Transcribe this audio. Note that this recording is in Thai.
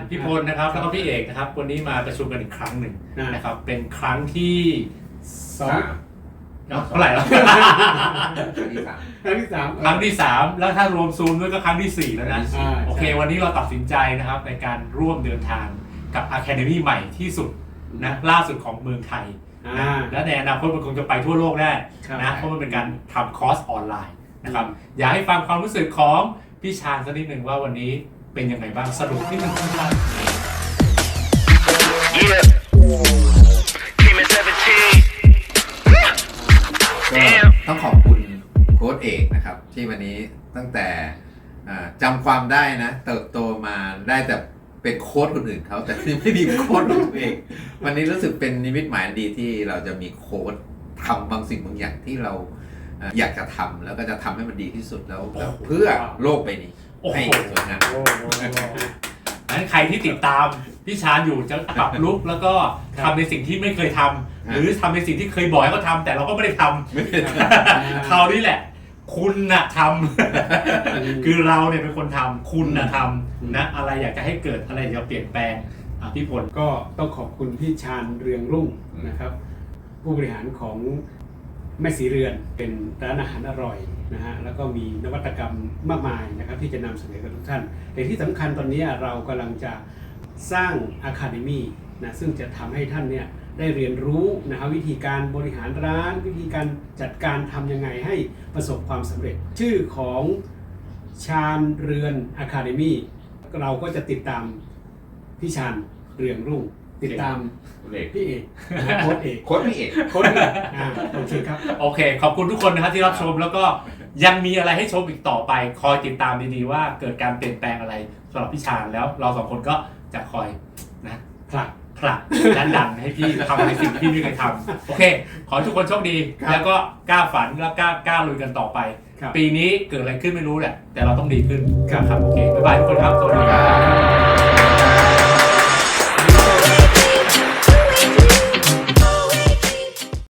พี่ชาญพี่พลนะครับแล้วก็พี่เอกนะครับ วันนี้มาประชุมกันอีกครั้งหนึ่งนะนะครับ เป็นครั้งที่สองเอ้าเท่าไหร่แล้วที่สามครั้งที่สามครั้งที่สามแล้วถ้ารวมซูมด้วยก็ครั้งที่สี่แล้วนะอ่าโอเค วันนี้เราตัดสินใจนะครับในการร่วมเดินทางกับ Academy ใหม่ที่สุดนะล่าสุดของเมืองไทยอ่านะและในอนาคตมันคงจะไปทั่วโลกแน่ครับนะเพราะมันเป็นการทำคอร์สออนไลน์นะครับอยากให้ฟังความรู้สึกของพี่ชาญสักนิดหนึ่งว่าวันนี้ เป็นยังไงบ้างสรุปที่มันสั้น Yeah. Came in 17. ก็ต้องขอบคุณโค้ดเอกนะครับ ที่วันนี้ตั้งแต่อ่าจำความได้นะ เติบโตมาได้แต่เป็นโค้ดคนอื่นเขาแต่ไม่มีโค้ดของตัวเอง วันนี้รู้สึกเป็นนิมิตหมายอันดีที่เราจะมีโค้ดทำบางสิ่งบางอย่างที่เราอ่าอยากจะทำแล้วก็จะทำให้มันดีที่สุดแล้วแล้วเพื่อโลกใบนี้ โอ้โหให้สวยงามโอ้โห นั้นใครที่ติดตามพี่ชาญอยู่จะปรับลุกแล้วก็ทำในสิ่งที่ไม่เคยทำหรือทำในสิ่งที่เคยบอกให้เขาทำแต่เราก็ไม่ได้ทำไม่เป็นไรคราวนี้แหละ คุณน่ะทำ คือเราเนี่ยเป็นคนทำคุณน่ะทำนะ อะไรอยากจะให้เกิดอะไรอยากจะเปลี่ยนแปลงอะพี่พล ก็ต้องขอบคุณพี่ชาญเรืองรุ่งนะครับ ผู้บริหารของ แม่สีเรือนเป็นร้านอาหารอร่อยนะฮะแล้วก็มีนวัตกรรมมากมายนะครับที่จะนำเสนอกับทุกท่านแต่ที่สำคัญตอนนี้เรากำลังจะสร้างอะคาเดมี่นะซึ่งจะทำให้ท่านเนี่ยได้เรียนรู้นะครับวิธีการบริหารร้าน วิธีการจัดการทำยังไงให้ประสบความสำเร็จ ชื่อของชาญเรือนอะคาเดมี่เราก็จะติดตามพี่ชาญเรืองรุ่ง ติดตามเอกพี่เอกนะโค้ดเอกโค้ดพี่เอกโค้ดเอกอ่าโอเคครับ โอเค ขอบคุณทุกคนนะครับที่รับชมแล้วก็ยังมีอะไรให้ชมอีกต่อไป คอยติดตามดีๆว่าเกิดการเปลี่ยนแปลงอะไรสำหรับพี่ชาญแล้วเราสองคนก็จะคอยนะผลักผลักดันดันให้พี่ทำในสิ่งที่พี่ไม่เคยทำโอเค ขอให้ทุกคนโชคดี ครับแล้วก็กล้าฝันแล้วกล้ากล้าลุยกันต่อไป ครับ ปีนี้เกิดอะไรขึ้นไม่รู้แหละแต่เราต้องดีขึ้นครับโอเคบ๊ายบายทุกคนครับสวัสดีครับ